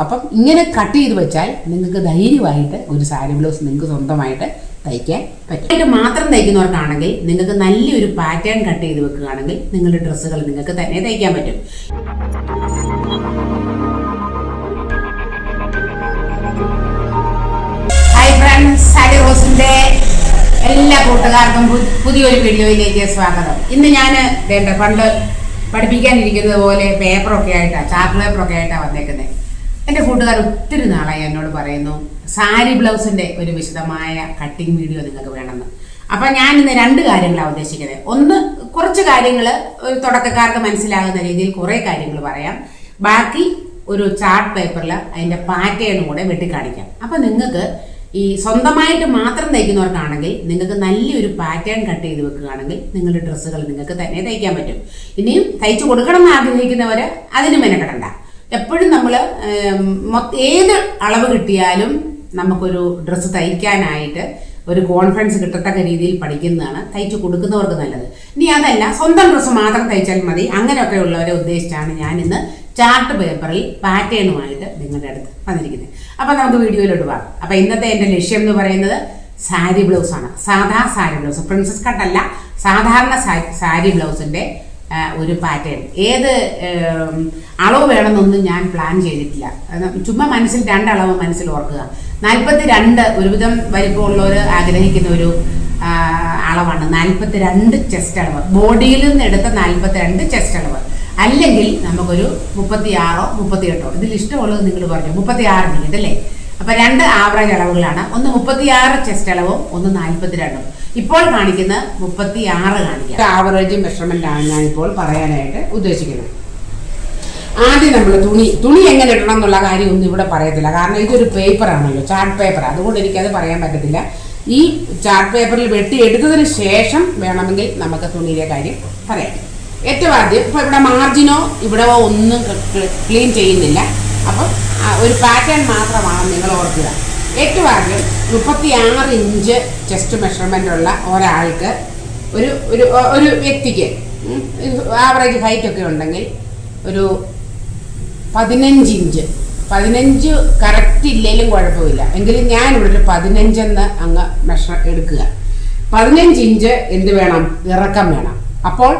അപ്പം ഇങ്ങനെ കട്ട് ചെയ്ത് വെച്ചാൽ നിങ്ങൾക്ക് ധൈര്യമായിട്ട് ഒരു സാരി ബ്ലൗസ് നിങ്ങൾക്ക് സ്വന്തമായിട്ട് തയ്ക്കാൻ പറ്റും. മാത്രം തയ്ക്കുന്നവർക്കാണെങ്കിൽ നിങ്ങൾക്ക് നല്ലൊരു പാറ്റേൺ കട്ട് ചെയ്ത് വെക്കുകയാണെങ്കിൽ നിങ്ങളുടെ ഡ്രസ്സുകൾ നിങ്ങൾക്ക് തന്നെ തയ്ക്കാൻ പറ്റും. ഹായ് ഫ്രണ്ട്സ് സാരി റോസിന്റെ എല്ലാ കൂട്ടുകാർക്കും പുതിയൊരു വീഡിയോയിലേക്ക് സ്വാഗതം. ഇന്ന് ഞാൻ വേണ്ട പണ്ട് പഠിപ്പിക്കാനിരിക്കുന്നത് പോലെ പേപ്പറൊക്കെ ആയിട്ടാണ് ചാർട്ട് പേപ്പറൊക്കെ ആയിട്ടാണ് വന്നേക്കുന്നത് എന്റെ കൂട്ടുകാർ ഒത്തിരി നാളായി എന്നോട് പറയുന്നു സാരി ബ്ലൗസിന്റെ ഒരു വിശദമായ കട്ടിങ് വീഡിയോ നിങ്ങൾക്ക് വേണമെന്ന്. അപ്പം ഞാൻ ഇന്ന് രണ്ട് കാര്യങ്ങളാണ് ഉദ്ദേശിക്കുന്നത്. ഒന്ന് കുറച്ച് കാര്യങ്ങൾ ഒരു തുടക്കക്കാർക്ക് മനസ്സിലാകുന്ന രീതിയിൽ കുറേ കാര്യങ്ങൾ പറയാം. ബാക്കി ഒരു ചാർട്ട് പേപ്പറിൽ അതിന്റെ പാറ്റേണും കൂടെ വെട്ടിക്കാണിക്കാം. അപ്പം നിങ്ങൾക്ക് ഈ സ്വന്തമായിട്ട് മാത്രം തയ്ക്കുന്നവർക്കാണെങ്കിൽ നിങ്ങൾക്ക് നല്ലൊരു പാറ്റേൺ കട്ട് ചെയ്ത് വെക്കുകയാണെങ്കിൽ നിങ്ങളുടെ ഡ്രസ്സുകൾ നിങ്ങൾക്ക് തന്നെ തയ്ക്കാൻ പറ്റും. ഇനിയും തയ്ച്ചു കൊടുക്കണം എന്ന് ആഗ്രഹിക്കുന്നവർ അതിന് മെനക്കെടണ്ട. എപ്പോഴും നമ്മൾ ഏത് അളവ് കിട്ടിയാലും നമുക്കൊരു ഡ്രസ്സ് തയ്ക്കാനായിട്ട് ഒരു കോൺഫിഡൻസ് കിട്ടത്തക്ക രീതിയിൽ പഠിക്കുന്നതാണ് തയ്ച്ചു കൊടുക്കുന്നവർക്ക് നല്ലത്. ഇനി അതല്ല സ്വന്തം ഡ്രസ്സ് മാത്രം തയ്ച്ചാൽ മതി. അങ്ങനെയൊക്കെ ഉള്ളവരെ ഉദ്ദേശിച്ചാണ് ഞാൻ ഇന്ന് ചാർട്ട് പേപ്പറിൽ പാറ്റേണുമായിട്ട് നിങ്ങളുടെ അടുത്ത് വന്നിരിക്കുന്നത്. അപ്പം നമുക്ക് വീഡിയോയിലോട്ട് പോകാം. അപ്പം ഇന്നത്തെ എന്റെ ലക്ഷ്യം എന്ന് പറയുന്നത് സാരി ബ്ലൗസാണ്. സാധാ സാരി ബ്ലൗസ്. പ്രിൻസസ് കട്ടല്ല സാധാരണ സാരി ബ്ലൗസിന്റെ ഒരു പാറ്റേൺ ഏത് അളവ് വേണമെന്നൊന്നും ഞാൻ പ്ലാൻ ചെയ്തിട്ടില്ല. ചുമ്മാ മനസ്സിൽ രണ്ടളവ് മനസ്സിൽ ഓർക്കുക. നാൽപ്പത്തി രണ്ട് ഒരുവിധം വലിപ്പമുള്ളവർ ആഗ്രഹിക്കുന്ന ഒരു അളവാണ്. നാൽപ്പത്തി രണ്ട് ചെസ്റ്റ് അളവ് ബോഡിയിൽ നിന്ന് എടുത്ത നാൽപ്പത്തി രണ്ട് ചെസ്റ്റ് അളവ്. അല്ലെങ്കിൽ നമുക്കൊരു മുപ്പത്തി ആറോ മുപ്പത്തി എട്ടോ ഇതിൽ ഇഷ്ടമുള്ളത് നിങ്ങൾ പറഞ്ഞു. മുപ്പത്തി ആറ് അല്ലേ? അപ്പൊ രണ്ട് ആവറേജ് അളവുകളാണ്. ഒന്ന് മുപ്പത്തിയാറ് ചെസ്റ്റ് അളവും ഒന്ന് നാൽപ്പത്തിരണ്ടും ഇപ്പോൾ കാണിക്കുന്ന മുപ്പത്തി ആറ് കാണിക്കുക ആവറേജ് മെഷർമെന്റ് ആണ് ഞാൻ ഇപ്പോൾ പറയാനായിട്ട് ഉദ്ദേശിക്കുന്നത്. ആദ്യം നമ്മൾ തുണി തുണി എങ്ങനെ ഇടണം എന്നുള്ള കാര്യം ഒന്നും ഇവിടെ പറയത്തില്ല. കാരണം ഇതൊരു പേപ്പർ ആണല്ലോ ചാർട്ട് പേപ്പർ അതുകൊണ്ട് എനിക്കത് പറയാൻ പറ്റത്തില്ല. ഈ ചാർട്ട് പേപ്പറിൽ വെട്ടി എടുത്തതിന് ശേഷം വേണമെങ്കിൽ നമുക്ക് തുണിയിലെ കാര്യം പറയാം. ഏറ്റവും ആദ്യം ഇപ്പോൾ ഇവിടെ മാർജിനോ ഇവിടെ ഒന്നും ക്ലീൻ ചെയ്യുന്നില്ല. അപ്പം ഒരു പാറ്റേൺ മാത്രമാണ് നിങ്ങൾ ഓർക്കുക. ഏറ്റവും ആദ്യം മുപ്പത്തി ആറ് ഇഞ്ച് ചെസ്റ്റ് മെഷർമെന്റ് ഉള്ള ഒരാൾക്ക് ഒരു ഒരു ഒരു വ്യക്തിക്ക് ആവറേജ് ഹൈറ്റ് ഒക്കെ ഉണ്ടെങ്കിൽ ഒരു പതിനഞ്ച് ഇഞ്ച്. പതിനഞ്ച് കറക്റ്റ് ഇല്ലെങ്കിലും കുഴപ്പമില്ല. എങ്കിലും ഞാൻ ഇവിടെ ഒരു പതിനഞ്ചെന്ന് അങ്ങ് മെഷർ എടുക്കുക. പതിനഞ്ച് ഇഞ്ച് എന്ത് വേണം? ഇറക്കം വേണം. അപ്പോൾ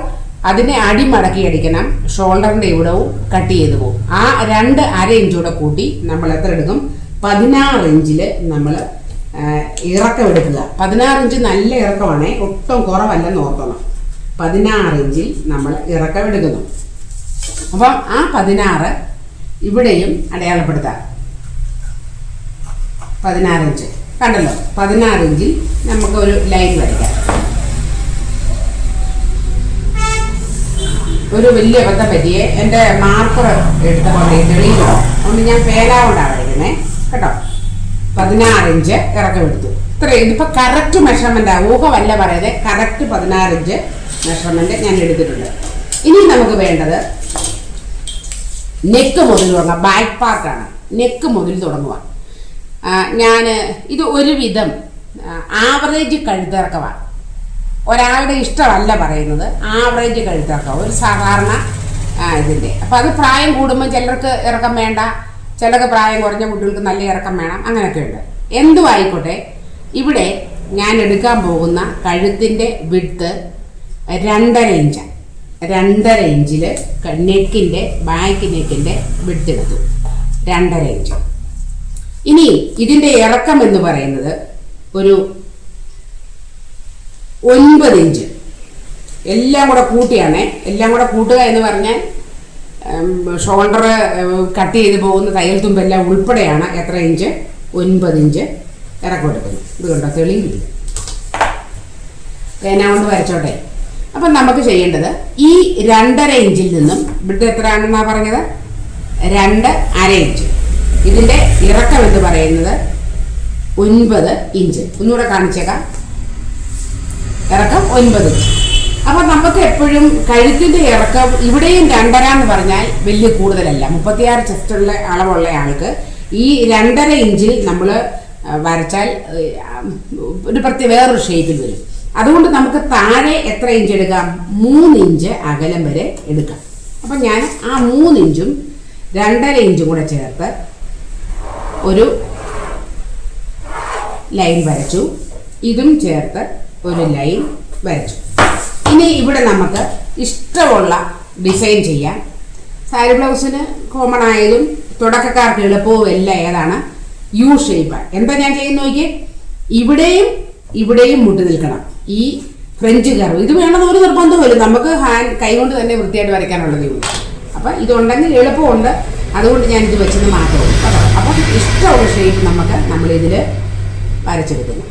അതിനെ അടിമടക്കി അടിക്കണം. ഷോൾഡറിന്റെ ഇവിടവും കട്ട് ചെയ്ത് പോകും. ആ രണ്ട് അര ഇഞ്ചൂടെ കൂട്ടി നമ്മൾ എത്ര എടുക്കും? പതിനാറ് ഇഞ്ചിൽ നമ്മൾ ഇറക്കം എടുക്കുക. പതിനാറ് ഇഞ്ച് നല്ല ഇറക്കമാണേ ഒട്ടും കുറവല്ലെന്ന് ഓർക്കണം. പതിനാറ് ഇഞ്ചിൽ നമ്മൾ ഇറക്കം എടുക്കുന്നു. അപ്പം ആ പതിനാറ് ഇവിടെയും അടയാളപ്പെടുത്താം. പതിനാറ് ഇഞ്ച് കണ്ടല്ലോ? പതിനാറ് ഇഞ്ചിൽ നമുക്ക് ഒരു ലൈൻ വരയ്ക്കാം. ഒരു വലിയ അബദ്ധം പറ്റിയേ എന്റെ മാർക്കർ എടുത്തപ്പോൾ തെളിയില്ലോ അതുകൊണ്ട് ഞാൻ പേലാകൊണ്ടാണ് വരയ്ക്കുന്നത് കേട്ടോ? പതിനാറ് ഇഞ്ച് ഇറക്കം എടുത്തു. ഇത്ര ഇതിപ്പോൾ കറക്റ്റ് മെഷർമെന്റ് ഊഹമല്ല പറയാതെ കറക്റ്റ് പതിനാറ് ഇഞ്ച് മെഷർമെന്റ് ഞാൻ എടുത്തിട്ടുണ്ട്. ഇനി നമുക്ക് വേണ്ടത് നെക്ക് മുതൽ തുടങ്ങാം ബാക്ക് പാർട്ടാണ് നെക്ക് മുതൽ തുടങ്ങുക ഞാൻ ഇത് ഒരുവിധം ആവറേജ് കഴുത്തിറക്കമാണ് ഒരാളുടെ ഇഷ്ടമല്ല പറയുന്നത് ആവറേജ് കഴുത്തിറക്കം ഒരു സാധാരണ ഇതിന്റെ അപ്പോൾ അത് പ്രായം കൂടുമ്പോൾ ചിലർക്ക് ഇറക്കം വേണ്ട ചിലർക്ക് പ്രായം കുറഞ്ഞ കുട്ടികൾക്ക് നല്ല ഇറക്കം വേണം അങ്ങനെയൊക്കെ ഉണ്ട്. എന്തും ആയിക്കോട്ടെ ഇവിടെ ഞാൻ എടുക്കാൻ പോകുന്ന കഴുത്തിന്റെ വിഡ്ത്ത് രണ്ടര ഇഞ്ചാണ് രണ്ടര ഇഞ്ചിൽ നെക്കിന്റെ ബാക്ക് നെക്കിന്റെ വിഡ്ത്ത് എടുത്തു. രണ്ടര ഇഞ്ച് ഇനി ഇതിന്റെ ഇറക്കം എന്ന് പറയുന്നത് ഒരു ഒൻപത് ഇഞ്ച്. എല്ലാം കൂടെ കൂട്ടിയാണേ. എല്ലാം കൂടെ കൂട്ടുക എന്ന് പറഞ്ഞാൽ ഷോൾഡർ കട്ട് ചെയ്ത് പോകുന്ന തയ്യൽ തുമ്പെല്ലാം ഉൾപ്പെടെയാണ് എത്ര ഇഞ്ച്? ഒൻപത് ഇഞ്ച്. ഇറക്കം എടുക്കുന്നു. ഇത് കണ്ടോ? തെളിയില്ല പേന കൊണ്ട് വരച്ചോട്ടെ. അപ്പം നമുക്ക് ചെയ്യേണ്ടത് ഈ രണ്ടര ഇഞ്ചിൽ നിന്നും ഇവിടെ എത്രയാണെന്നാണ് പറഞ്ഞത്? രണ്ട് അര ഇഞ്ച്. ഇതിന്റെ ഇറക്കം എന്ന് പറയുന്നത് ഒൻപത് ഇഞ്ച്. ഒന്നുകൂടെ കാണിച്ചേക്കാം. ഇറക്കം ഒൻപത്. അപ്പൊ നമുക്ക് എപ്പോഴും കഴുത്തിന്റെ ഇറക്കം ഇവിടെയും രണ്ടര എന്ന് പറഞ്ഞാൽ വലിയ കൂടുതലല്ല. മുപ്പത്തിയാറ് ചെസ്റ്റുള്ള അളവുള്ള ആൾക്ക് ഈ രണ്ടര ഇഞ്ചിൽ നമ്മൾ വരച്ചാൽ ഒരു പ്രത്യേക വേറൊരു ഷേപ്പിൽ വരും. അതുകൊണ്ട് നമുക്ക് താഴെ എത്ര ഇഞ്ച് എടുക്കാം? മൂന്ന് ഇഞ്ച് അകലം വരെ എടുക്കാം. അപ്പം ഞാൻ ആ മൂന്ന് ഇഞ്ചും രണ്ടര ഇഞ്ചും കൂടെ ചേർത്ത് ഒരു ലൈൻ വരച്ചു. ഇതും ചേർത്ത് ഒരു ലൈൻ വരച്ചു. ഇനി ഇവിടെ നമുക്ക് ഇഷ്ടമുള്ള ഡിസൈൻ ചെയ്യാം. സാരി ബ്ലൗസിന് കോമൺ ആയാലും തുടക്കക്കാർക്ക് എളുപ്പവും എല്ലാം ഏതാണ്? യു ഷേപ്പ് എന്താ ഞാൻ ചെയ്യുന്ന നോക്കിയേ? ഇവിടെയും ഇവിടെയും മുട്ടി നിൽക്കണം. ഈ ഫ്രഞ്ച് കർവ് ഇത് വേണമെന്ന് ഒരു നിർബന്ധമില്ല നമുക്ക് ഹാൻഡ് കൈകൊണ്ട് തന്നെ വൃത്തിയായിട്ട് വരയ്ക്കാനുള്ളതേ ഉള്ളൂ. അപ്പം ഇതുണ്ടെങ്കിൽ എളുപ്പമുണ്ട്. അതുകൊണ്ട് ഞാൻ ഇത് വെച്ചത് മാറ്റമുള്ളൂ കേട്ടോ അപ്പം ഇഷ്ടമുള്ള ഷേപ്പ് നമുക്ക് നമ്മളിതിൽ വരച്ചെടുക്കുന്നു.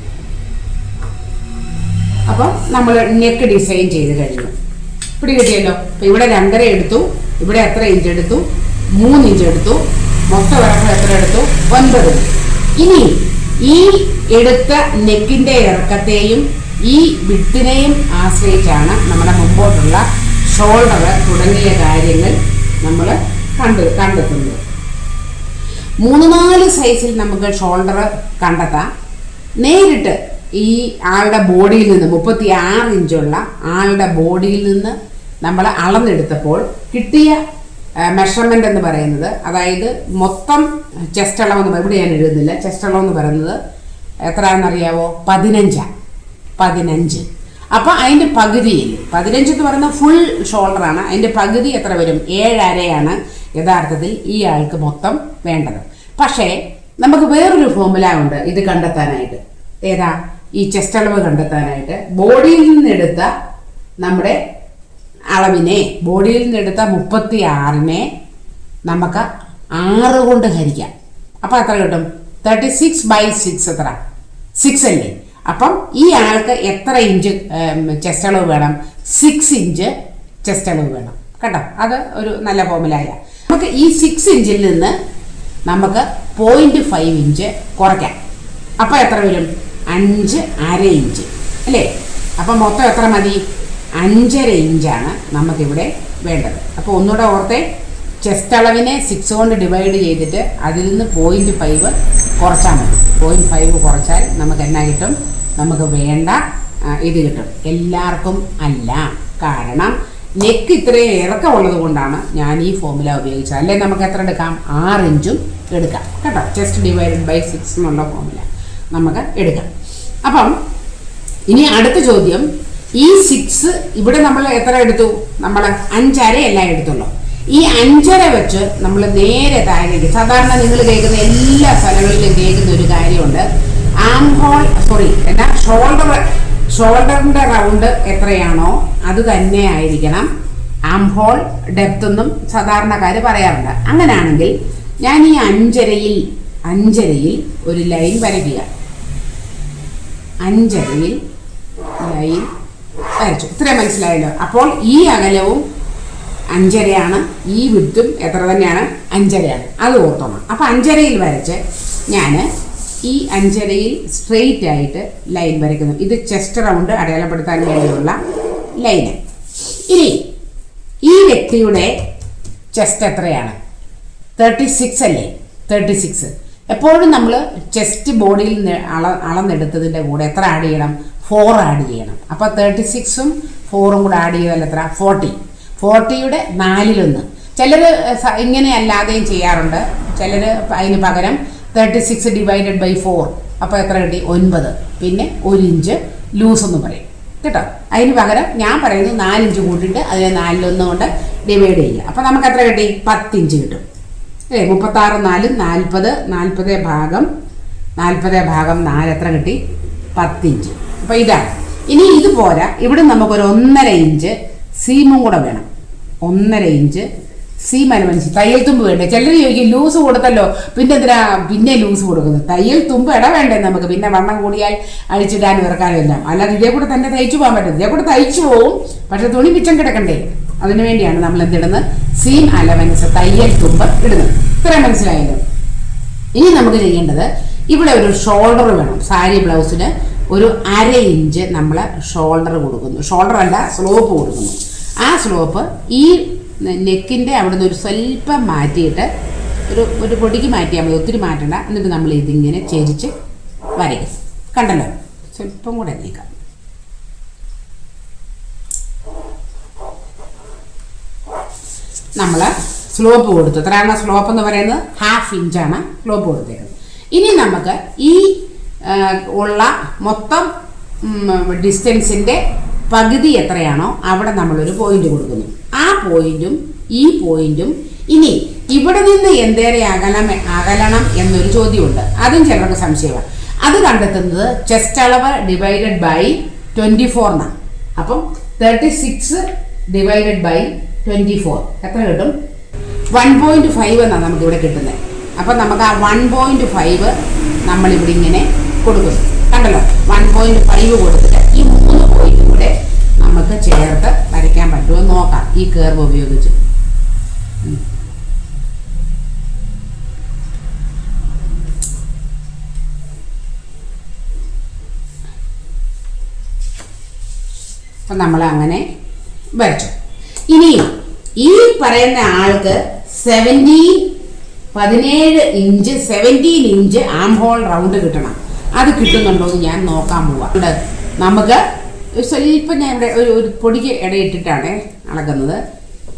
അപ്പം നമ്മൾ നെക്ക് ഡിസൈൻ ചെയ്ത് കഴിഞ്ഞു. പിടി കിട്ടിയല്ലോ അപ്പം ഇവിടെ രണ്ടര എടുത്തു ഇവിടെ എത്ര ഇഞ്ച് എടുത്തു? മൂന്ന് ഇഞ്ച് എടുത്തു. മൊത്തം ഇറക്കം എത്ര എടുത്തു? ഒൻപത്. ഇനി ഈ എടുത്ത നെക്കിന്റെ ഇറക്കത്തെയും ഈ വിത്തിനെയും ആശ്രയിച്ചാണ് നമ്മുടെ മുമ്പോട്ടുള്ള ഷോൾഡർ തുടങ്ങിയ കാര്യങ്ങൾ നമ്മൾ കണ്ടു കണ്ടെത്തുന്നത്. മൂന്ന് നാല് സൈസിൽ നമുക്ക് ഷോൾഡർ കണ്ടെത്താം. നേരിട്ട് ഈ ആളുടെ ബോഡിയിൽ നിന്ന് മുപ്പത്തി ആറ് ഇഞ്ചുള്ള ആളുടെ ബോഡിയിൽ നിന്ന് നമ്മൾ അളന്നെടുത്തപ്പോൾ കിട്ടിയ മെഷർമെന്റ് എന്ന് പറയുന്നത് അതായത് മൊത്തം ചെസ്റ്റ് അളവെന്ന് ഇവിടെ ഞാൻ എഴുതുന്നില്ല. ചെസ്റ്റ് അളവെന്ന് പറയുന്നത് എത്രയാണെന്നറിയാവോ? പതിനഞ്ചാണ് പതിനഞ്ച്. അപ്പം അതിന്റെ പകുതിയിൽ പതിനഞ്ച് എന്ന് പറയുന്നത് ഫുൾ ഷോൾഡറാണ് അതിന്റെ പകുതി എത്ര വരും? ഏഴരയാണ് യഥാർത്ഥത്തിൽ ഈ ആൾക്ക് മൊത്തം വേണ്ടത്. പക്ഷേ നമുക്ക് വേറൊരു ഫോമുല ഉണ്ട് ഇത് കണ്ടെത്താനായിട്ട്. ഏതാ? ഈ ചെസ്റ്റ് അളവ് കണ്ടെത്താനായിട്ട് ബോഡിയിൽ നിന്നെടുത്ത നമ്മുടെ അളവിനെ ബോഡിയിൽ നിന്നെടുത്ത മുപ്പത്തി ആറിനെ നമുക്ക് ആറ് കൊണ്ട് ഹരിക്കാം. അപ്പം എത്ര കിട്ടും? തേർട്ടി സിക്സ് ബൈ സിക്സ് എത്ര? സിക്സ് അല്ലേ? അപ്പം ഈ ആൾക്ക് എത്ര ഇഞ്ച് ചെസ്റ്റ് അളവ് വേണം? സിക്സ് ഇഞ്ച് ചെസ്റ്റ് അളവ് വേണം. കേട്ടോ? അത് ഒരു നല്ല ഫോമുലായ നമുക്ക് ഈ സിക്സ് ഇഞ്ചിൽ നിന്ന് നമുക്ക് പോയിന്റ് ഫൈവ് ഇഞ്ച് കുറയ്ക്കാം. അപ്പം എത്ര വരും? അഞ്ച് അര ഇഞ്ച്. അല്ലേ? അപ്പം മൊത്തം എത്ര മതി? അഞ്ചര ഇഞ്ചാണ് നമുക്കിവിടെ വേണ്ടത്. അപ്പോൾ ഒന്നുകൂടെ ഓർത്തെ ചെസ്റ്റ് അളവിനെ സിക്സ് കൊണ്ട് ഡിവൈഡ് ചെയ്തിട്ട് അതിൽ നിന്ന് പോയിന്റ് ഫൈവ് കുറച്ചാൽ മതി. പോയിന്റ് ഫൈവ് കുറച്ചാൽ നമുക്ക് എന്നാ കിട്ടും? നമുക്ക് വേണ്ട ഇത് കിട്ടും. എല്ലാവർക്കും അല്ല. കാരണം നെക്ക് ഇത്രയും ഇറക്കമുള്ളത് കൊണ്ടാണ് ഞാൻ ഈ ഫോമുല ഉപയോഗിച്ചത്. അല്ലെ? നമുക്ക് എത്ര എടുക്കാം? ആറ് ഇഞ്ചും എടുക്കാം. കേട്ടോ? ചെസ്റ്റ് ഡിവൈഡഡ് ബൈ സിക്സ് എന്നുള്ള ഫോമുല നമുക്ക് എടുക്കാം. അപ്പം ഇനി അടുത്ത ചോദ്യം. ഈ സിക്സ് ഇവിടെ നമ്മൾ എത്ര എടുത്തു? നമ്മൾ അഞ്ചര എല്ലാം എടുത്തുള്ളൂ. ഈ അഞ്ചര വെച്ച് നമ്മൾ നേരെ താഴേക്ക് സാധാരണ നിങ്ങൾ കേൾക്കുന്ന എല്ലാ സ്ഥലങ്ങളിലും കേൾക്കുന്ന ഒരു കാര്യമുണ്ട്. ആം ഹോൾ സോറി എന്നാ ഷോൾഡർ ഷോൾഡറിന്റെ റൗണ്ട് എത്രയാണോ അത് തന്നെ ആയിരിക്കണം. ആം ഹോൾ ഡെപ്ത് എന്നും സാധാരണക്കാർ പറയാറുണ്ട്. അങ്ങനെയാണെങ്കിൽ ഞാൻ ഈ അഞ്ചരയിൽ അഞ്ചരയിൽ ഒരു ലൈൻ വരയ്ക്കുക. അഞ്ചരയിൽ ലൈൻ വരച്ചു. ഇത്രയും മനസ്സിലായല്ലോ. അപ്പോൾ ഈ അകലവും അഞ്ചരയാണ് ഈ വിത്തും എത്ര തന്നെയാണ്? അഞ്ചരയാണ്. അത് ഓർത്തോണം. അപ്പോൾ അഞ്ചരയിൽ വരച്ച് ഞാൻ ഈ അഞ്ചരയിൽ സ്ട്രെയിറ്റ് ആയിട്ട് ലൈൻ വരയ്ക്കുന്നു. ഇത് ചെസ്റ്റ് റൗണ്ട് അടയാളപ്പെടുത്താൻ വേണ്ടിയുള്ള ലൈന്. ഇനി ഈ വ്യക്തിയുടെ ചെസ്റ്റ് എത്രയാണ്? തേർട്ടി സിക്സ് അല്ലേ? തേർട്ടി സിക്സ് എപ്പോഴും നമ്മൾ ചെസ്റ്റ് ബോഡിയിൽ നിന്ന് അള അളന്നെടുത്തതിന്റെ കൂടെ എത്ര ആഡ് ചെയ്യണം? ഫോർ ആഡ് ചെയ്യണം. അപ്പോൾ തേർട്ടി സിക്സും ഫോറും കൂടെ ആഡ് ചെയ്താൽ എത്ര? ഫോർട്ടി ഫോർട്ടിയുടെ നാലിലൊന്ന്. ചിലർ ഇങ്ങനെ അല്ലാതെയും ചെയ്യാറുണ്ട്. ചിലർ അതിന് പകരം thirty six divided by four അപ്പോൾ എത്ര കിട്ടി? ഒൻപത്. പിന്നെ ഒരു ഇഞ്ച് ലൂസ് എന്ന് പറയും. കേട്ടോ? അതിന് പകരം ഞാൻ പറയുന്നത് നാലിഞ്ച് കൂട്ടിയിട്ട് അതിനെ നാലിലൊന്നുകൊണ്ട് ഡിവൈഡ് ചെയ്യുക. അപ്പോൾ നമുക്ക് എത്ര കിട്ടി? പത്തിഞ്ച് കിട്ടും. അല്ലേ മുപ്പത്താറ് നാല് നാൽപ്പത് നാൽപ്പത് ഭാഗം നാൽപ്പത് ഭാഗം നാല് എത്ര കിട്ടി? പത്തിഞ്ച്. അപ്പോൾ ഇതാണ്. ഇനി ഇതുപോലെ ഇവിടെ നമുക്കൊരു ഒന്നര ഇഞ്ച് സീമും കൂടെ വേണം. ഒന്നര ഇഞ്ച് സീം അനുബന്ധിച്ച് തയ്യൽ തുമ്പ് വേണ്ടേ? ചിലർ ചോദിക്കും ലൂസ് കൊടുത്തല്ലോ. പിന്നെ എന്തിനാ? പിന്നെ ലൂസ് കൊടുക്കുന്നത്. തയ്യൽ തുമ്പ് ഇട വേണ്ടേ നമുക്ക്? പിന്നെ വണ്ണം കൂടിയാൽ അഴിച്ചിടാനും ഇറക്കാനും എല്ലാം. അല്ലാതെ ഇതേ കൂടെ തന്നെ തയ്ച്ചു പോകാൻ പറ്റും ഇതേ കൂടെ തയ്ച്ചു പോവും. പക്ഷെ തുണി മിച്ചം കിടക്കണ്ടേ? അതിനു വേണ്ടിയാണ് നമ്മൾ എന്തിടുന്നത് സീം അലവൻസ് തയ്യൽ തുമ്പ് ഇടുന്നത്. ഇത്രയും മനസ്സിലായല്ലോ? ഇനി നമുക്ക് ചെയ്യേണ്ടത് ഇവിടെ ഒരു ഷോൾഡർ വേണം. സാരി ബ്ലൗസിന് ഒരു അര ഇഞ്ച് നമ്മൾ ഷോൾഡർ കൊടുക്കുന്നു. ഷോൾഡർ അല്ല സ്ലോപ്പ് കൊടുക്കുന്നു. ആ സ്ലോപ്പ് ഈ നെക്കിന്റെ അവിടെ നിന്ന് ഒരു സ്വല്പം മാറ്റിയിട്ട് ഒരു ഒരു പൊടിക്ക് മാറ്റിയാൽ മതി. ഒത്തിരി മാറ്റണ്ട. എന്നിട്ട് നമ്മൾ ഇതിങ്ങനെ ചെരിച്ച് വരയ്ക്കും. കണ്ടല്ലോ? സ്വല്പം കൂടെ നീക്കാം. നമ്മൾ സ്ലോപ്പ് കൊടുത്തു. എത്രയാണ് സ്ലോപ്പ് എന്ന് പറയുന്നത്? ഹാഫ് ഇഞ്ചാണ് സ്ലോപ്പ് കൊടുത്തേക്കുന്നത്. ഇനി നമുക്ക് ഈ ഉള്ള മൊത്തം ഡിസ്റ്റൻസിന്റെ പകുതി എത്രയാണോ അവിടെ നമ്മളൊരു പോയിന്റ് കൊടുക്കുന്നു. ആ പോയിന്റും ഈ പോയിന്റും ഇനി ഇവിടെ നിന്ന് എന്തേറെ അകലം അകലണം എന്നൊരു ചോദ്യമുണ്ട്. അതും ചിലർക്ക് സംശയമാണ് അത് കണ്ടെത്തുന്നത് ചെസ്റ്റ് അളവ് ഡിവൈഡഡ് ബൈ ട്വന്റി ഫോർ എന്നാണ് അപ്പം thirty six divided by twenty four എത്ര കിട്ടും? വൺ പോയിന്റ് ഫൈവ് എന്നാണ് നമുക്ക് ഇവിടെ കിട്ടുന്നത്. അപ്പം നമുക്ക് ആ വൺ പോയിന്റ് ഫൈവ് നമ്മളിവിടെ ഇങ്ങനെ കൊടുക്കുന്നു. കണ്ടല്ലോ? വൺ പോയിന്റ് ഫൈവ് കൊടുത്തിട്ട് ഈ മൂന്ന് പോയിന്റ് കൂടെ നമുക്ക് ചേർത്ത് വരയ്ക്കാൻ പറ്റുമോ നോക്കാം. ഈ കേർവ് ഉപയോഗിച്ച്. അപ്പം നമ്മൾ അങ്ങനെ വരച്ചു. ഇനിയും ഈ പറയുന്ന ആൾക്ക് സെവന്റീൻ പതിനേഴ് inch seventeen inch arm hole round കിട്ടണം. അത് കിട്ടുന്നുണ്ടോ എന്ന് ഞാൻ നോക്കാൻ പോവാം. നമുക്ക് സ്വല്പം ഞാൻ ഇവിടെ ഒരു ഒരു പൊടിക്ക് ഇടയിട്ടിട്ടാണ് അളക്കുന്നത്.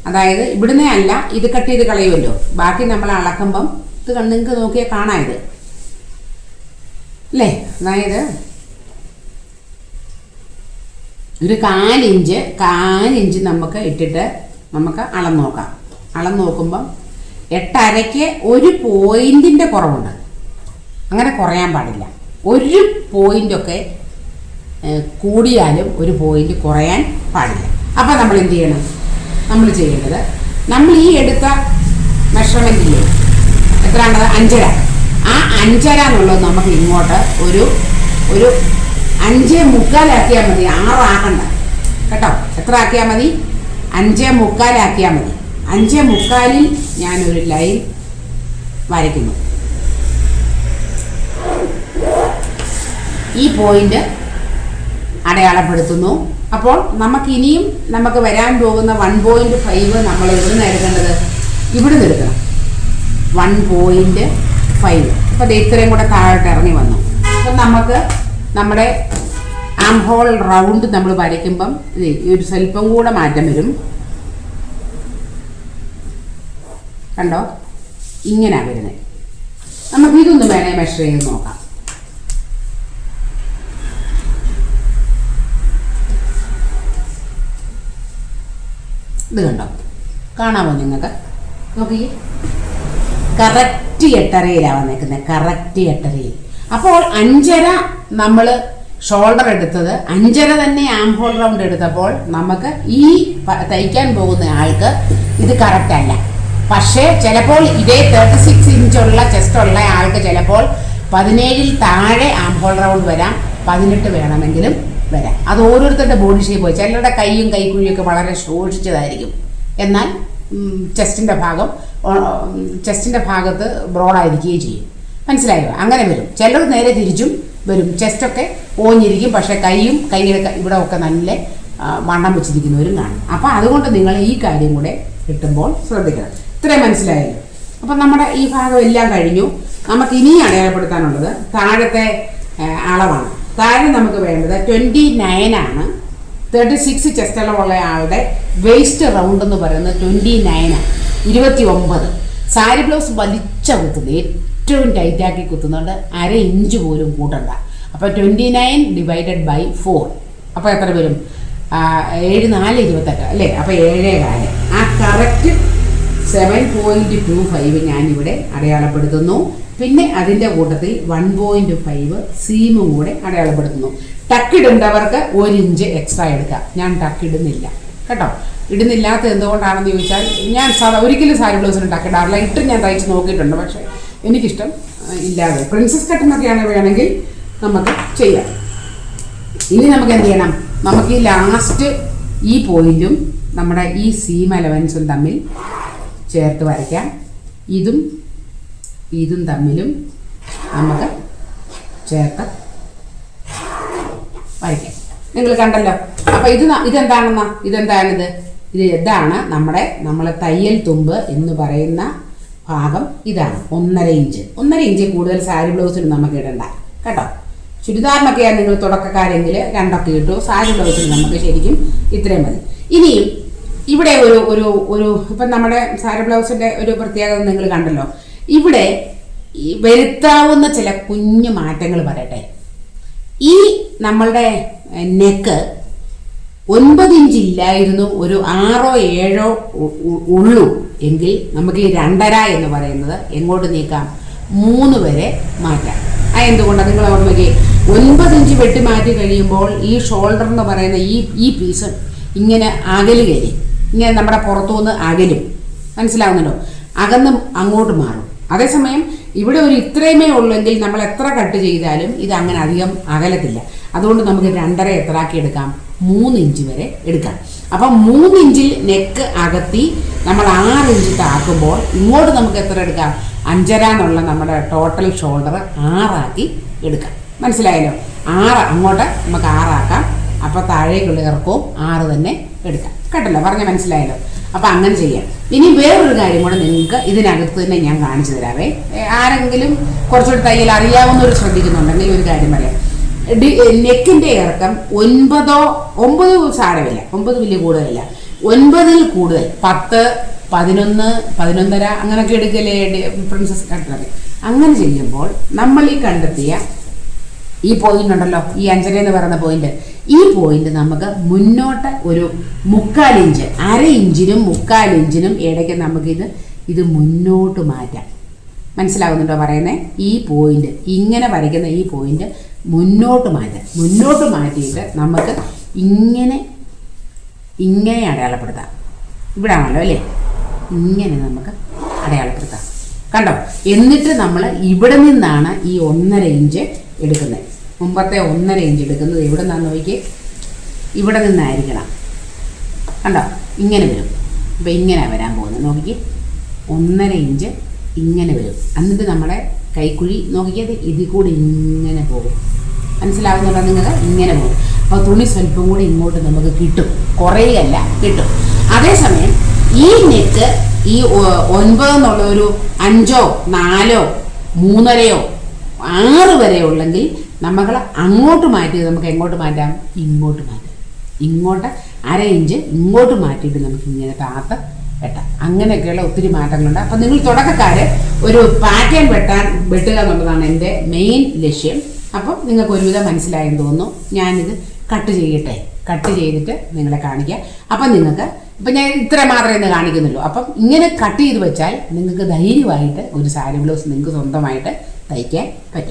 അതായത് ഇവിടുന്ന് അല്ല ഇത് കട്ട് ചെയ്ത് കളയുമല്ലോ. ബാക്കി നമ്മൾ അളക്കുമ്പം ഇത് നിങ്ങൾക്ക് നോക്കിയാൽ കാണാം ഇത്. അല്ലേ? അതായത് ഒരു കാലിഞ്ച് കാലിഞ്ച് നമുക്ക് ഇട്ടിട്ട് നമുക്ക് അളന്ന് നോക്കാം. അളന്ന് നോക്കുമ്പം എട്ടരയ്ക്ക് ഒരു പോയിന്റിന്റെ കുറവുണ്ട്. അങ്ങനെ കുറയാൻ പാടില്ല. ഒരു പോയിന്റൊക്കെ കൂടിയാലും ഒരു പോയിന്റ് കുറയാൻ പാടില്ല. അപ്പം നമ്മൾ എന്ത് ചെയ്യണം? നമ്മൾ ചെയ്യേണ്ടത് നമ്മൾ ഈ എടുത്ത മെഷർമെന്റില്ലേ എത്രയാണത് അഞ്ചര. ആ അഞ്ചര എന്നുള്ളത് നമുക്ക് ഇങ്ങോട്ട് ഒരു ഒരു അഞ്ചേ മുക്കാലാക്കിയാൽ മതി. ആറാക്കണ്ട കേട്ടോ? എത്ര ആക്കിയാൽ മതി? അഞ്ചേ മുക്കാലാക്കിയാൽ മതി. അഞ്ചേ മുക്കാലിൽ ഞാനൊരു ലൈൻ വരയ്ക്കുന്നു. ഈ പോയിന്റ് അടയാളപ്പെടുത്തുന്നു. അപ്പോൾ നമുക്ക് ഇനിയും നമുക്ക് വരാൻ പോകുന്ന വൺ പോയിന്റ് ഫൈവ് നമ്മൾ ഇവിടുന്ന് എടുക്കേണ്ടത്? ഇവിടുന്ന് എടുക്കണം. വൺ പോയിന്റ് ഫൈവ് അപ്പോൾ ഇത്രയും കൂടെ താഴോട്ട് ഇറങ്ങി വന്നു. അപ്പം നമുക്ക് നമ്മുടെ ആം ഹോൾ റൗണ്ട് നമ്മൾ വരയ്ക്കുമ്പം ഒരു സ്വല്പം കൂടെ മാറ്റം വരും. കണ്ടോ? ഇങ്ങനെയാണ് വരുന്നത് നമുക്ക് ഇതൊന്നും വേണേ മെഷർ ചെയ്ത് നോക്കാം. ഇത് കണ്ടോ? കാണാമോ നിങ്ങൾക്ക്? നോക്കി കറക്റ്റ് എട്ടരയിലാണ് വന്നേക്കുന്നത് കറക്റ്റ് എട്ടരയിൽ. അപ്പോൾ അഞ്ചര നമ്മൾ ഷോൾഡർ എടുത്തത്. അഞ്ചര തന്നെ ആം ഹോൾ റൗണ്ട് എടുത്തപ്പോൾ നമുക്ക് ഈ തയ്ക്കാൻ പോകുന്ന ആൾക്ക് ഇത് കറക്റ്റ് അല്ല. പക്ഷേ ചിലപ്പോൾ ഇതേ തേർട്ടി സിക്സ് ഇഞ്ചുള്ള ചെസ്റ്റ് ഉള്ള ആൾക്ക് ചിലപ്പോൾ പതിനേഴിൽ താഴെ ആം ഹോൾ റൗണ്ട് വരാം പതിനെട്ട് വേണമെങ്കിലും വരാം. അത് ഓരോരുത്തരുടെ ബോഡി ഷേപ്പ് ചിലരുടെ കൈയും കൈക്കുഴിയൊക്കെ വളരെ ശോഷിച്ചതായിരിക്കും. എന്നാൽ ചെസ്റ്റിന്റെ ഭാഗം ചെസ്റ്റിന്റെ ഭാഗത്ത് ബ്രോഡായിരിക്കുകയും ചെയ്യും. മനസ്സിലായോ? അങ്ങനെ വരും. ചിലർ നേരെ തിരിച്ചും വരും. ചെസ്റ്റൊക്കെ ഓഞ്ഞിരിക്കും പക്ഷേ കൈയും കൈയുടെ ഇവിടെ ഒക്കെ നല്ല വണ്ണം വെച്ചിരിക്കുന്നവരും കാണും. അപ്പോൾ അതുകൊണ്ട് നിങ്ങൾ ഈ കാര്യം കൂടെ കിട്ടുമ്പോൾ ശ്രദ്ധിക്കണം. ഇത്രയും മനസ്സിലായല്ലോ. അപ്പം നമ്മുടെ ഈ ഭാഗം എല്ലാം കഴിഞ്ഞു. നമുക്ക് ഇനി അടയാളപ്പെടുത്താനുള്ളത് താഴത്തെ അളവാണ്. താഴെ നമുക്ക് വേണ്ടത് ട്വന്റി നയനാണ് തേർട്ടി സിക്സ് ചെസ്റ്റ് അളവുള്ള ആളുടെ വേസ്റ്റ് റൗണ്ട് എന്ന് പറയുന്നത് ട്വന്റി നയനാണ് ഇരുപത്തി ഒമ്പത് സാരി ബ്ലൗസ് വലിച്ച കുത്തുന്നത് ഏറ്റവും ടൈറ്റാക്കി കുത്തുന്നുണ്ട് അര ഇഞ്ച് പോലും കൂട്ടണ്ട. അപ്പോൾ twenty nine divided by four അപ്പോൾ എത്ര വരും? ഏഴ് നാല് ഇരുപത്തെട്ട് അല്ലേ? അപ്പോൾ ഏഴേ കാൽ ആ correct seven point two five ഞാനിവിടെ അടയാളപ്പെടുത്തുന്നു. പിന്നെ അതിന്റെ കൂട്ടത്തിൽ വൺ പോയിന്റ് ഫൈവ് സീമും കൂടെ അടയാളപ്പെടുത്തുന്നു. ടക്കിടുന്നവർക്ക് ഒരു ഇഞ്ച് എക്സ്ട്രാ എടുക്കാം. ഞാൻ ടക്കിടുന്നില്ല കേട്ടോ? ഇടുന്നില്ലാത്ത എന്തുകൊണ്ടാണെന്ന് ചോദിച്ചാൽ ഞാൻ സാധാ ഒരിക്കലും സാരി ബ്ലൗസിന് ടക്കിടാറില്ല ഇട്ട് ഞാൻ തയ്ച്ച് നോക്കിയിട്ടുണ്ട്. പക്ഷേ എനിക്കിഷ്ടം ഇല്ലാതെ. പ്രിൻസസ് കട്ടിനൊക്കെയാണ് വേണമെങ്കിൽ? നമുക്ക് ചെയ്യാം. ഇനി നമുക്ക് എന്ത് ചെയ്യണം? നമുക്ക് ഈ ലാസ്റ്റ് ഈ പോയിന്റും നമ്മുടെ ഈ സീം അലവൻസും തമ്മിൽ ചേർത്ത് വരയ്ക്കാം. ഇതും ഇതും തമ്മിലും നമുക്ക് ചേർത്ത് വരയ്ക്കാം. നിങ്ങൾ കണ്ടല്ലോ? അപ്പോൾ ഇത് ഇതെന്താണെന്നാ? ഇതെന്താണിത്? ഇത് ഇതാണ് നമ്മുടെ നമ്മളെ തയ്യൽ തുമ്പ് എന്ന് പറയുന്ന ഭാഗം ഇതാണ്. ഒന്നര ഇഞ്ച് ഒന്നര ഇഞ്ച് കൂടുതൽ സാരി ബ്ലൗസിന് നമുക്ക് ഇടണ്ട. കേട്ടോ? ചുരിദാറിനൊക്കെയാണ് നിങ്ങൾ തുടക്കക്കാരെങ്കിൽ രണ്ടൊക്കെ ഇട്ടു. സാരി ബ്ലൗസിൽ നമുക്ക് ശരിക്കും ഇത്രയും മതി. ഇനിയും ഇവിടെ ഒരു ഒരു ഒരു ഇപ്പം നമ്മുടെ സാരി ബ്ലൗസിന്റെ ഒരു പ്രത്യേകത നിങ്ങൾ കണ്ടല്ലോ. ഇവിടെ വരുത്താവുന്ന ചില കുഞ്ഞു മാറ്റങ്ങൾ പറയട്ടെ. ഈ നമ്മളുടെ നെക്ക് ഒൻപത് ഇഞ്ച് ഇല്ലായിരുന്നു ഒരു ആറോ ഏഴോ ഉള്ളൂ എങ്കിൽ നമുക്ക് ഈ രണ്ടര എന്ന് പറയുന്നത് എങ്ങോട്ട് നീക്കാം? മൂന്ന് വരെ മാറ്റാം. ആ എന്തുകൊണ്ടാണ് നിങ്ങൾ ഓർമ്മയ്ക്ക് ഒൻപത് ഇഞ്ച് വെട്ടി മാറ്റി കഴിയുമ്പോൾ ഈ ഷോൾഡർ എന്ന് പറയുന്ന ഈ ഈ പീസ് ഇങ്ങനെ അകലുകയില്ലേ ഇങ്ങനെ നമ്മുടെ പുറത്തുനിന്ന് അകലും. മനസ്സിലാവുന്നുണ്ടോ? അകന്ന് അങ്ങോട്ട് മാറും. അതേസമയം ഇവിടെ ഒരു ഇത്രയുമേ ഉള്ളെങ്കിൽ നമ്മൾ എത്ര കട്ട് ചെയ്താലും ഇത് അങ്ങനെ അധികം അകലത്തില്ല. അതുകൊണ്ട് നമുക്ക് രണ്ടര എത്ര ആക്കി എടുക്കാം? മൂന്ന് ഇഞ്ച് വരെ എടുക്കാം. അപ്പം മൂന്ന് ഇഞ്ചിൽ നെക്ക് അകത്തി നമ്മൾ ആറ് ഇഞ്ച് താക്കുമ്പോൾ ഇങ്ങോട്ട് നമുക്ക് എത്ര എടുക്കാം? അഞ്ചര എന്നുള്ള നമ്മുടെ ടോട്ടൽ ഷോൾഡർ ആറാക്കി എടുക്കാം. മനസ്സിലായല്ലോ? ആറ് അങ്ങോട്ട് നമുക്ക് ആറാക്കാം. അപ്പോൾ താഴേക്കുള്ള ഇറക്കവും ആറ് തന്നെ എടുക്കാം. കേട്ടല്ലോ? പറഞ്ഞ മനസ്സിലായല്ലോ? അപ്പം അങ്ങനെ ചെയ്യാം. ഇനി വേറൊരു കാര്യം കൂടെ നിങ്ങൾക്ക് ഇതിനകത്ത് തന്നെ ഞാൻ കാണിച്ചു തരാവേ. ആരെങ്കിലും കുറച്ചുകൂടി തയ്യൽ അറിയാവുന്നവർ ശ്രദ്ധിക്കുന്നുണ്ടെങ്കിൽ ഒരു കാര്യം പറയാം. ഡി നെക്കിന്റെ ഇറക്കം ഒൻപതോ ഒമ്പത് സാരമില്ല. ഒമ്പത് വലിയ കൂടുതലില്ല. ഒൻപതിൽ കൂടുതൽ. പത്ത് പതിനൊന്ന് പതിനൊന്നര അങ്ങനെയൊക്കെ എടുക്കലേ പ്രിൻസസ്? കട്ടറി അങ്ങനെ ചെയ്യുമ്പോൾ നമ്മൾ ഈ കണ്ടെത്തിയ ഈ പോയിന്റ് ഉണ്ടല്ലോ ഈ അഞ്ചര എന്ന് പറയുന്ന പോയിന്റ് ഈ പോയിന്റ് നമുക്ക് മുന്നോട്ട് ഒരു മുക്കാൽ ഇഞ്ച് അര ഇഞ്ചിനും മുക്കാൽ ഇഞ്ചിനും ഇടയ്ക്ക് നമുക്കിത് ഇത് മുന്നോട്ട് മാറ്റാം. മനസ്സിലാകുന്നുണ്ടോ പറയുന്നത് ഈ പോയിന്റ് ഇങ്ങനെ വരയ്ക്കുന്ന ഈ പോയിന്റ് മുന്നോട്ട് മാറ്റാം. മുന്നോട്ട് മാറ്റിയിട്ട് നമുക്ക് ഇങ്ങനെ ഇങ്ങനെ അടയാളപ്പെടുത്താം. ഇവിടെ ആണല്ലോ അല്ലേ? ഇങ്ങനെ നമുക്ക് അടയാളപ്പെടുത്താം. കണ്ടോ? എന്നിട്ട് നമ്മൾ ഇവിടെ നിന്നാണ് ഈ ഒന്നര ഇഞ്ച് എടുക്കുന്നത്. മുമ്പത്തെ ഒന്നര ഇഞ്ച് എടുക്കുന്നത് ഇവിടെ നിന്നാന്ന് നോക്കി ഇവിടെ നിന്നായിരിക്കണം. കണ്ടോ? ഇങ്ങനെ വരും. അപ്പോൾ ഇങ്ങനെ വരാൻ പോകുന്നത്. നോക്കിക്ക്. ഒന്നര ഇഞ്ച് ഇങ്ങനെ വരും. എന്നിട്ട് നമ്മുടെ കൈക്കുഴി നോക്കിയത് ഇതിൽ കൂടി ഇങ്ങനെ പോകും. മനസ്സിലാവുന്നുണ്ടോ നിങ്ങൾ ഇങ്ങനെ പോകും. അപ്പോൾ തുണി സ്വല്പം കൂടി ഇങ്ങോട്ട് നമുക്ക് കിട്ടും. കുറേയല്ല കിട്ടും. അതേസമയം ഈ നെക്ക് ഈ ഒൻപത് എന്നുള്ള ഒരു അഞ്ചോ നാലോ മൂന്നരയോ ആറ് വരെ ഉള്ളെങ്കിൽ നമ്മൾ അങ്ങോട്ട് മാറ്റി നമുക്ക് എങ്ങോട്ട് മാറ്റാം? ഇങ്ങോട്ട് മാറ്റാം. ഇങ്ങോട്ട് അര ഇഞ്ച് ഇങ്ങോട്ട് മാറ്റിയിട്ട് നമുക്ക് ഇങ്ങനെ താത്ത വെട്ടാം. അങ്ങനെയൊക്കെയുള്ള ഒത്തിരി മാറ്റങ്ങളുണ്ട്. അപ്പം നിങ്ങൾ തുടക്കക്കാർ ഒരു പാറ്റേൺ വെട്ടാൻ വെട്ടുക എന്നുള്ളതാണ് എന്റെ മെയിൻ ലക്ഷ്യം. അപ്പം നിങ്ങൾക്ക് ഒരുവിധം മനസ്സിലായെന്ന് തോന്നുന്നു. ഞാനിത് കട്ട് ചെയ്യട്ടെ. കട്ട് ചെയ്തിട്ട് നിങ്ങളെ കാണിക്കാം. അപ്പം നിങ്ങൾക്ക് ഇപ്പം ഞാൻ ഇത്ര മാത്രമേ ഇന്ന് കാണിക്കുന്നുള്ളൂ. അപ്പം ഇങ്ങനെ കട്ട് ചെയ്ത് വെച്ചാൽ നിങ്ങൾക്ക് ധൈര്യമായിട്ട് ഒരു സാരി ബ്ലൗസ് നിങ്ങൾക്ക് സ്വന്തമായിട്ട് തയ്ക്കാൻ പറ്റും.